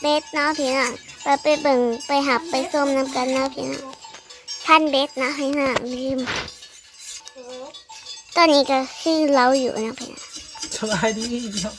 เบ็ดเนาะพี่น้องไปไปเบิ่งไปหับไปส้มน้ำกันเนาะพี่น้องท่านเบ็ดนะพี่น้องลืมตอนนี้ก็คือเราอยู่นะพี่น้องสบายดีพี่น้อง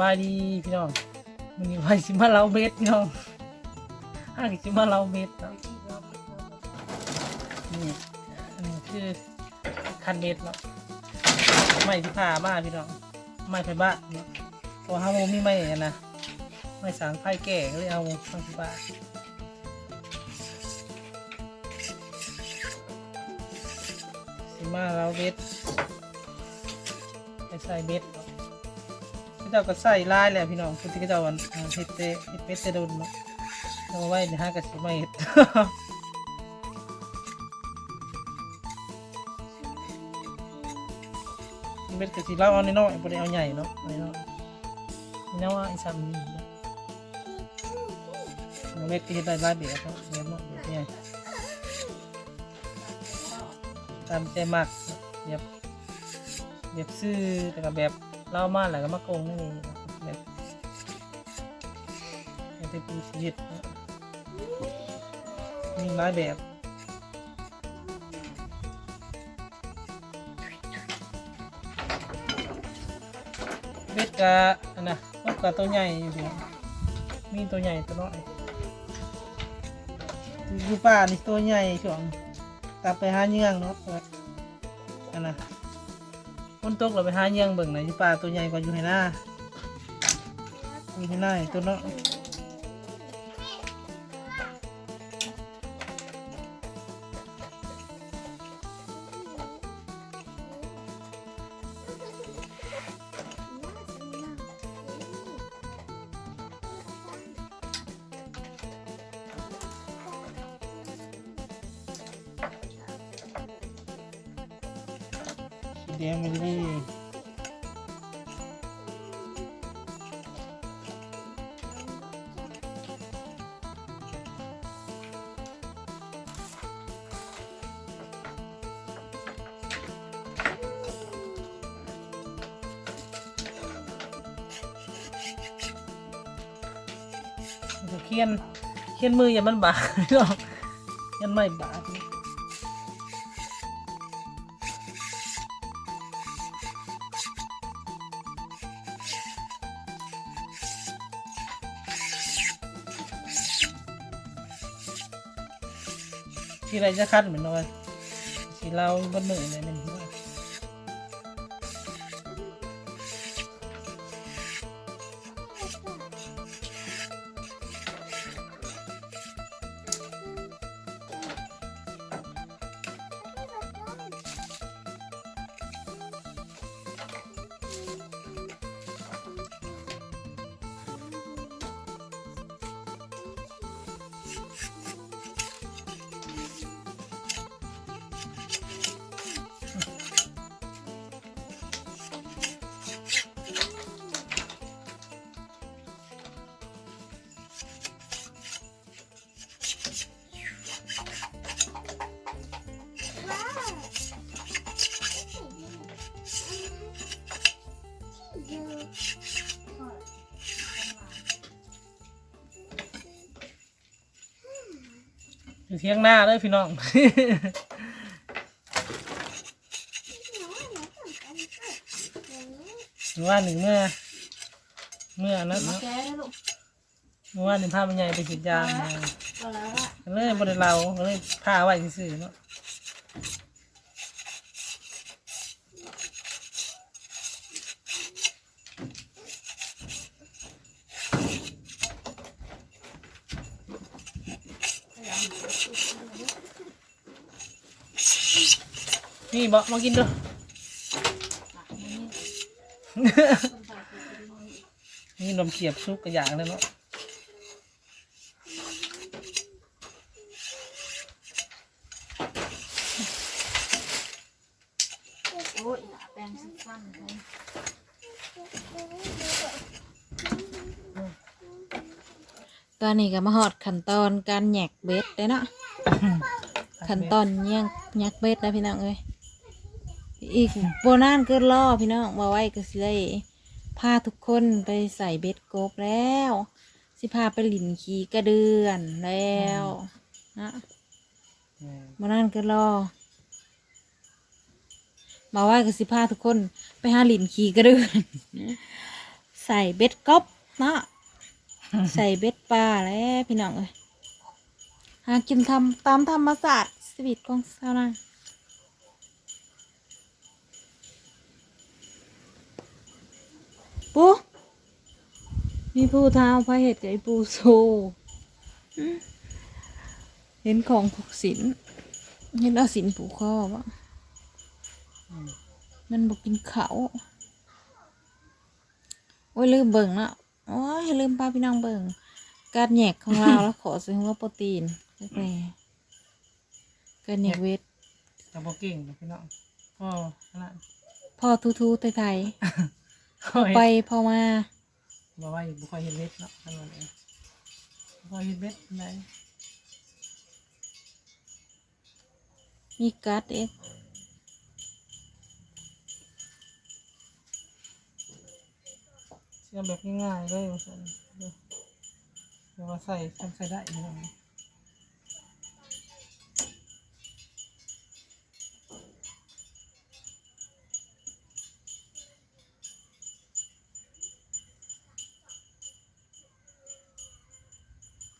บายดีพี่น้องมันนี้ไว้สิมาเล่าเบ็ดพี่น้องห้างสิมาเล่าเบ็ดเนาะนี่อันนี้คือคันเบ็ดเนาะไม้ที่ผ่ามาพี่น้องไม้ไผ่บ้านเนาะพอห้าโมงมีไม้อันนะไม้สางไผ่แก่ก็เลยเอาไม้ไผ่บ้านสิมาเล่าเบ็ดไปใส่เบ็ด เจ้าก็ใส่ลายแหละพี่น้องคือที่เจ้าวันเฮ็ดเตะเฮ็ดเป็ดเตะโดนเนาะเอาไว้นห้างกสิมาเฮ็ดเบ็ดก็สิเล่าเอาน้อยๆบ่ได้เอาใหญ่เนาะเอาน้อยๆนี่นะว่าอ้ซ้ำนี่เนาะเบ็ดก็เฮ็ดได้หลายแบบเนาะแบบเนาะแบบใหญ่ตามใจมักเนาะแบบแบบซื้อแต่ก็แบบ เล่ามาแล้วก็มาโกงนี่แบบแบบที่ปูชีวิตมีหลายแบบเบ็ดกะอันนะนกกะตัวใหญ่อยู่พี่น้องมีตัวใหญ่ตัวน้อยอยู่ป่านี่ตัวใหญ่ช่วงกลับไปหาเยื่องเนาะอันนะ นตกเราไปหาเยี่ยงเบิ่งหน่อยอยู่ป่าตัวใหญ่กว่าอยู่ไหหน้าอยู่ใหหน้าอีกตัวเนาะ แดงไปดิเขียนเขียนมืออย่ามันบาดพี่น้องยันไม่บาด ที่ไรจะคัดเหมือนน้อยสีเราบนมือเลยนี่ ที่ยงหน้าเลยพี่น้องหรือว่าหนึ่งเมื่อ เมื่อนั้นมาเนาะแก้แล้วลูกเมื่อวานหนึ่งพามันใหญ่ไปฉีดยามา ก็แล้วอะ ก็เลยบริเราก็เลยพาไว้ซื่อๆเนาะ นี่บอกมากินด้วยนี่นมเขียบซุปกระอย่างเลยเนาะ โอ้ยแปรงสีฟันเลยต อนนี้ก็มาหอดขั้นตอนการแหยกเบ็ดได้เนาะขั้นตอนแยกแยกเบ็ดนะพี่น้องเอ้ยอีกโบนานเกินล่อพี่น้องมาไว้ก็สิได้พาทุกคนไปใส่เบ็ดกบแล้ว สิพาไปหลินขี่กระเดือนแล้วนะโบนานเกินล่อมาไว้ก็สิพาทุกคนไปหาหลินขี่กระเดือน ใส่เบ็ดกบเนาะ ใส่เบ็ดปลาแล้วพี่น้องเอ้ยหากินทำตามธรรมศาสตร์ชีวิตของชาวนาปูมีผู้เท้าพระเหตุไอ้ปูโซ เห็นของผูกสินเห็นเอาสินผูกคอวะมันบอกกินเขาวโอ้ยลืมเบิ่งเนาะ โอ้ยลืมพาพี่น้องเบิ่งการแยกของเราแล้วขอซื้อว่าโปรตีนแรกๆการแยกเวทแต่บอกเก่งนะพี่น้องพ่อขนาดพ่อทูๆไทยคอยๆไปพอมาบอกว่าบุคอยเห็นเม็ดเนาะขนาดนี้บุคอยเห็นเม็ดไหนมีการ์ดเอง เชื่อแบบง่ายๆเลยว่าซั่นเดี๋ยวเดี๋ยวมาใส่ทำใส่ได้พี่น้องน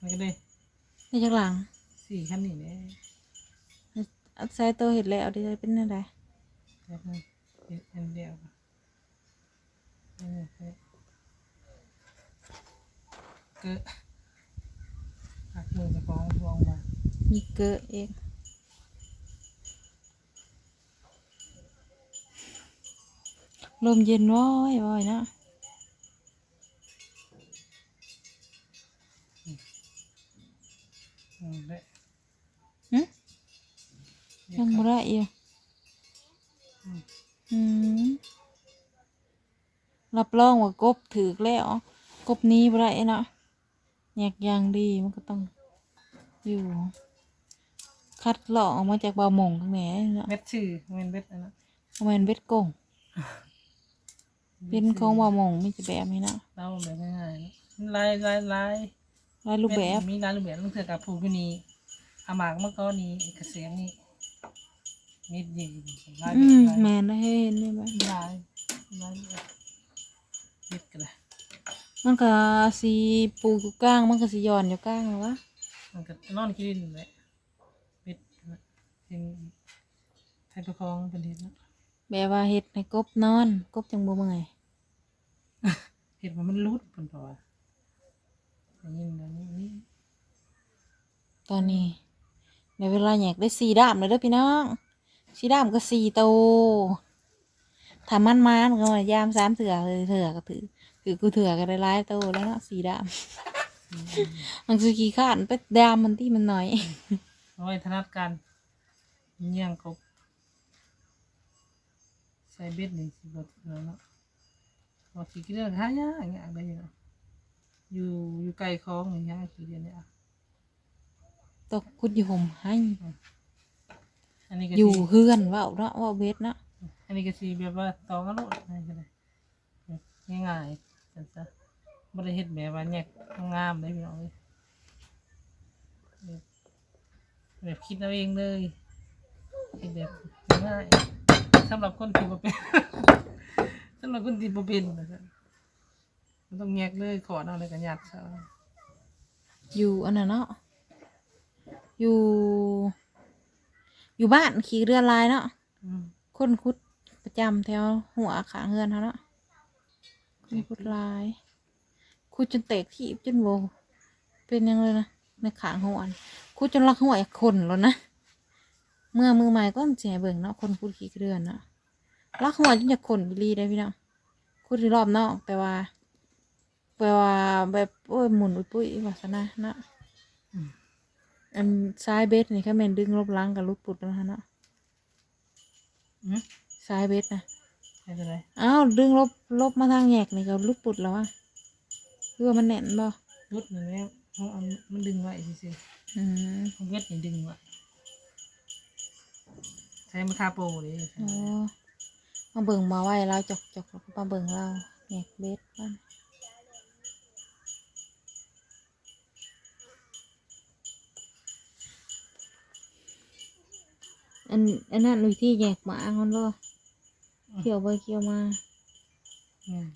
ี่ก็ได้ในจากหลังสี่ขั้นนี่เนี่ยอัดใส่ตัวเห็ดแล้วดีใจเป็นอะไรแบบนี้เป็นอันเดียวกันอันนี้ให้เกะหักมือไปฟ้องฟองมามีเกลือเองลมเย็นว้อยว้อยนะอืมได้หึยังบ่ได้อีกอืมรับรองว่ากบถือกแล้ว กบนี้บ่ได้เนาะ แยกอย่างดีมันก็ต้องอยู่ คัดลอกออกมาจากบาหมงข้างไหนเนาะเม็ดชื่อเม็ดเม็ดอันนั้นบ่แม่นเบ็ดกงเป็นของบาหมงมีจะแบบนี้เนาะเราแบบง่ายๆนะลายลายลายลายรูปแบบมีลายรูปแบบต้องเถือกับผูกอยู่นี่อาหมากเมื่อก่อนนี้กระเสียงนี่เม็ดยืนลายอืแบบมลายแม่นได้เห็นได้ไหมลายลายแบบเม็ดกันเลย มันก็สีปูอยู่กลางมันก็สีย้อนอยู่กลางเหรอวะมันก็นอนกินเลยเม็ดนะเป็นไทยประคองเป็นเห็ดเนาะแบบว่าเฮ็ดให้กบนอน กบจังบ่เมื่อยเห็ดมันมันรุดเพิ่นเพราะว่าอย่างนี้แบบนี้นี่ตอนนี้ในเวลาอยากได้สีด้ามเลยเด้อพี่น้องสีด้ามก็สีโตถ้ามันมันก็มายามสามเถื่อเลยเถื่อก็ถือ ถือกูเถื่อก็ได้ร้ายโตแล้วเนาะสีด้ามมันคือขี้ข้านไปดามมันที่มันหน่อยเอาไว้ถนัดกันเยี่ยงกบใส่เบ็ดนี่สิบแล้วเนาะพอขี่เรื่องหายากอย่างเงี้ยอะไรอยู่เนาะอยู่อยู่ไกลคลองอย่างเงี้ยขี่เดือนเนี่ยตกคุดอยู่ห่มให้อันนี้ก็อยู่สิเฮือนเว่าเนาะเว่าเวทเนาะอันนี้ก็สีแบบว่าตองกระโดดอะไรก็ได้ง่ายๆ จังซะบ่ได้เฮ็ดแบบว่าแยกงามเลยพี่น้องเอ้ยแบบคิดเอาเองเลยคิดแบบง่ายสำหรับคนที่บ่เป็นสำหรับคนที่บ่เป็นนะครับมันต้องแยกเลยขอเอาอะไรกันยัดซะอยู่อันนั้นเนาะอยู่ อยู่บ้านขี่เรือลายเนาะอืมคนคุดประจำแถวหัวขาเฮือนเขาเนาะ คนคุดลายคุดจนแตกที่จนโวเป็นยังเลยนะในขางหัวนี่คุดจนลักหัวอีกคนแล้วนะเมื่อมือใหม่ก็เสียเบิ่งเนาะคนคุดขี่เรือนเนาะลักหัวจนจะคนบิลีได้พี่เนาะคุดที่รอบนอกแต่ว่าแปลว่าแบบโอ้ยหมุนอุ้ยปุ้ยวาสนาเนาะอันซ้ายเบสนี่แค่แมนดึงลบล้างกับลูกปุดแล้วนะเนาะอืมซ้ายเบสนะ ไม่เป็นไรอ้าวดึงลบลบมาทางแยกนี่ก็ลูกปุดแล้วอะคือว่ามันแน่นบ่รุดหนึ่งแม่เขาเอามันดึงไว้สิอืมๆเขาเวทนี่ดึงไว้ใช้มะคาโปรดิโอ้มาเบิ่งมาไว้แล้วจกจกมาเบิ่งเราแยกเบสบ้านอันอันนั้นวิธีแยกหมามันบ่ เกี่ยวไปเกี่ยวมาอืม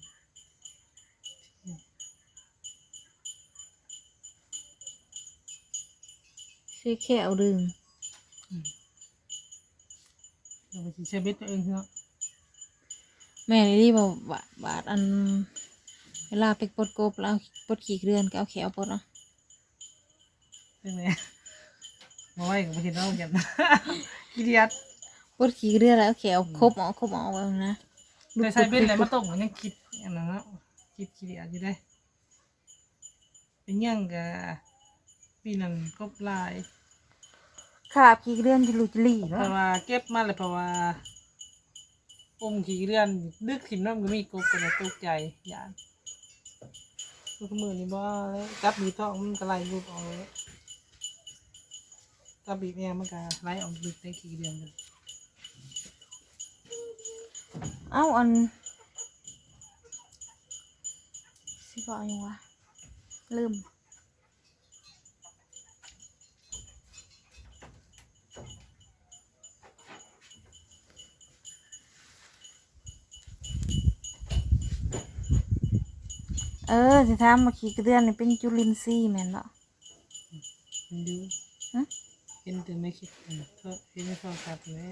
ใช้แค่เอาดึงเราไปสิใช้เบ็ดตัวเองเนาะแม่นี่ที่บอกบาดบาดอัน เวลาไปปลดกบแล้วปลดขี่เรือนก็เอาแขวปลดเนาะเป็นไงมาไว้กับไปกินน้องกันกิริยัด ปลดขี่เรือนแล้วเอาแขวครบออกครบออกไว้นะแต่ใช้เบ็ดอะไรมาตกมันยังคิดอันนั้นเนาะคิดกิริยัดอยู่ได้เป็นหยังกะปีนั้นกบลายขาบขี่เรือนจะหลุดจะหลีเพเนาะราะว่าเก็บมาเลยเพราะว่าองค์ขี่เรือนดึกถิ่นน้ำก็มีกบก็เลยตกใจยานลูกมือนี่บ่แล้วจับมีท้องมันก็ไล่รูดออกเลยจับบีบเนี่ยมันก็ไล่ออกดึกในขี่เรือนเลย เอ้าอันสิบอกยังวะลืมเออสิถามมาขี่เรือนนี่เป็นจุลินทรีย์แม่นบ่มันดูฮะเห็นแต่ไม่คิดอืมก็เห็นไม่พอครับแม่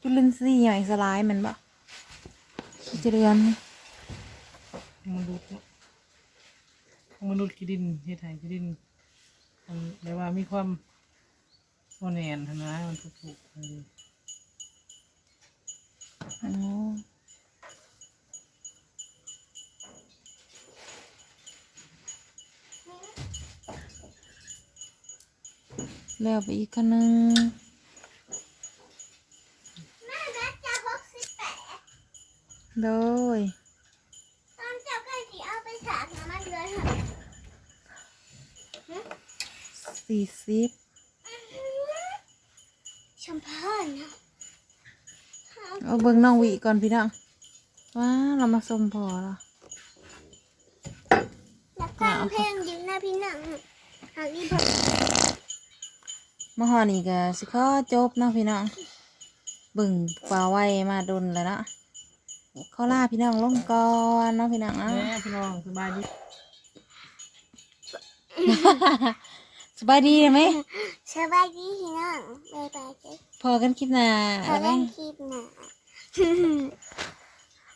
จุลินทรีย์ใหญ่สลายแมันบ่ ขี่เรือนนี่มนุษย์เนาะมนุษย์กินดินเฮ็ดให้กินดินมันแปลว่ามีความโมแนนหั้นนะมันถูกๆเลยอ๋อแล้วไปอีกคันหนึง แม่แม่จะหกสิบแปด โดยตอนเจ้าใกล้ที่เอาไปสากน้ำมันเดือดเหรอสี่สิบชมพอนเนาะเอาเบิ่งน้องหวีก่อนพี่น้องว้าเรามาสมพอแล้วแล้วฟังเพลงอยืนหน้าพี่หนังหากอีพอมาหอนี่ก็สิขอจบเนาะพี่น้องเบิ่งปลาไว้มาดนแล้วเนาะ ขอลาพี่น้องลงก่อนเนาะพี่น้องเนาะแม่พี่น้องสบายดีสบายดีไหมสบายดีพี่น้องบ๊ายบายเจ้พอกันคลิปหน้าขอแล้วไหมเล่นคลิปหน่ะ